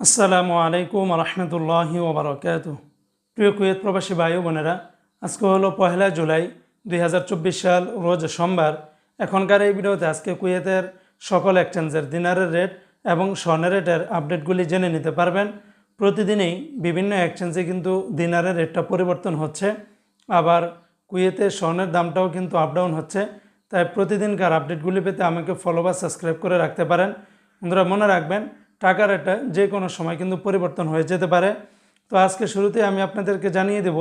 আসসালামু আলাইকুম রহমতুল্লাহি ওবরাকাত প্রিয় কুয়েত প্রবাসী ভাই বোনেরা, আজকে হলো পহেলা জুলাই দুই হাজার চব্বিশ সাল, রোজ সোমবার। এখনকার এই ভিডিওতে আজকে কুয়েতের সকল এক্সচেঞ্জের দিনারের রেট এবং স্বর্ণের রেটের আপডেটগুলি জেনে নিতে পারবেন। প্রতিদিনই বিভিন্ন এক্সচেঞ্জে কিন্তু দিনারের রেটটা পরিবর্তন হচ্ছে। আবার কুয়েতে স্বর্ণের দামটাও কিন্তু আপ ডাউন হচ্ছে। তাই প্রতিদিনকার আপডেটগুলি পেতে আমাকে ফলো বা সাবস্ক্রাইব করে রাখতে পারেন। বন্ধুরা, মনে রাখবেন টাকার রেটটা যে কোনো সময় কিন্তু পরিবর্তন হয়ে যেতে পারে। তো আজকে শুরুতে আমি আপনাদেরকে জানিয়ে দেব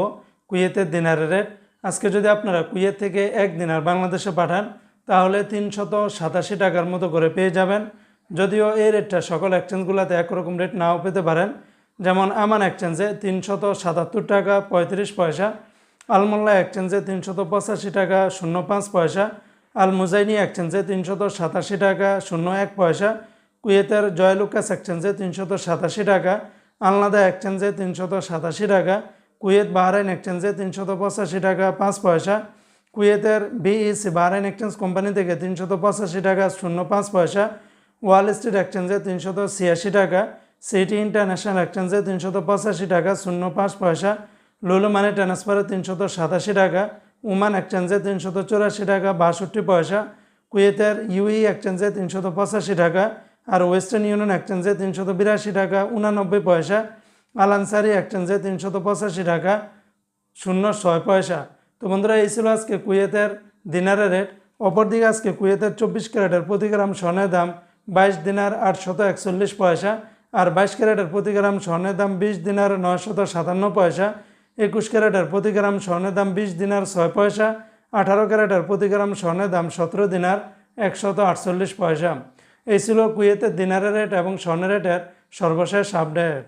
কুয়েতের দিনারের রেট। আজকে যদি আপনারা কুয়েত থেকে এক দিনার বাংলাদেশে পাঠান, তাহলে তিনশত সাতাশি টাকার মতো করে পেয়ে যাবেন। যদিও এই রেটটা সকল এক্সচেঞ্জগুলোতে একরকম রেট নাও পেতে পারেন। যেমন আমান এক্সচেঞ্জে তিনশত সাতাত্তর টাকা পঁয়ত্রিশ পয়সা, আলমোল্লা এক্সচেঞ্জে তিনশত পঁচাশি টাকা শূন্য পাঁচ পয়সা আল মুজাইনি এক্সচেঞ্জে তিনশত সাতাশি টাকা শূন্য এক পয়সা কুয়েতের জয়লুকাস এক্সচেঞ্জে তিনশত সাতাশি টাকা, আলনাদা এক্সচেঞ্জে তিনশত সাতাশি টাকা, কুয়েত বাহরাইন এক্সচেঞ্জে তিনশত পঁচাশি টাকা, পাঁচ পয়সা। কুয়েতের বিইসি বাহরাইন এক্সচেঞ্জ কোম্পানি থেকে তিনশত পঁচাশি টাকা, শূন্য পাঁচ পয়সা। ওয়াল স্ট্রিট এক্সচেঞ্জে তিনশত ছিয়াশি টাকা, সিটি ইন্টারন্যাশনাল এক্সচেঞ্জে তিনশত পঁচাশি টাকা, শূন্য পাঁচ পয়সা। লুলু মানি ট্রান্সফারে তিনশত সাতাশি টাকা, উমান এক্সচেঞ্জে তিনশত চুরাশি টাকা, বাষট্টি পয়সা। কুয়েতের ইউই এক্সচেঞ্জে তিনশত পঁচাশি টাকা আর ওয়েস্টার্ন ইউনিয়ন এক্সচেঞ্জে তিনশত বিরাশি টাকা, উনানব্বই পয়সা। আলানসারি এক্সচেঞ্জে তিনশত পঁচাশি টাকা, শূন্য ছয় পয়সা। তো বন্ধুরা, এই ছিল আজকে কুয়েতের দিনারের রেট। অপরদিকে আজকে কুয়েতের চব্বিশ ক্যারেটের প্রতি গ্রাম স্বর্ণের দাম বাইশ দিনার আটশত একচল্লিশ পয়সা আর বাইশ ক্যারেটের প্রতি গ্রাম স্বর্ণের দাম বিশ দিনার নয়শত সাতান্ন পয়সা। একুশ ক্যারেটের প্রতি গ্রাম স্বর্ণের দাম বিশ দিনার ছয় পয়সা। আঠারো ক্যারেটের প্রতি গ্রাম স্বর্ণের দাম সতেরো দিনার একশত আটচল্লিশ পয়সা। এই ছিল কুয়েতের দিনারের রেট এবং স্বর্ণের রেটের সর্বশেষ আপডেট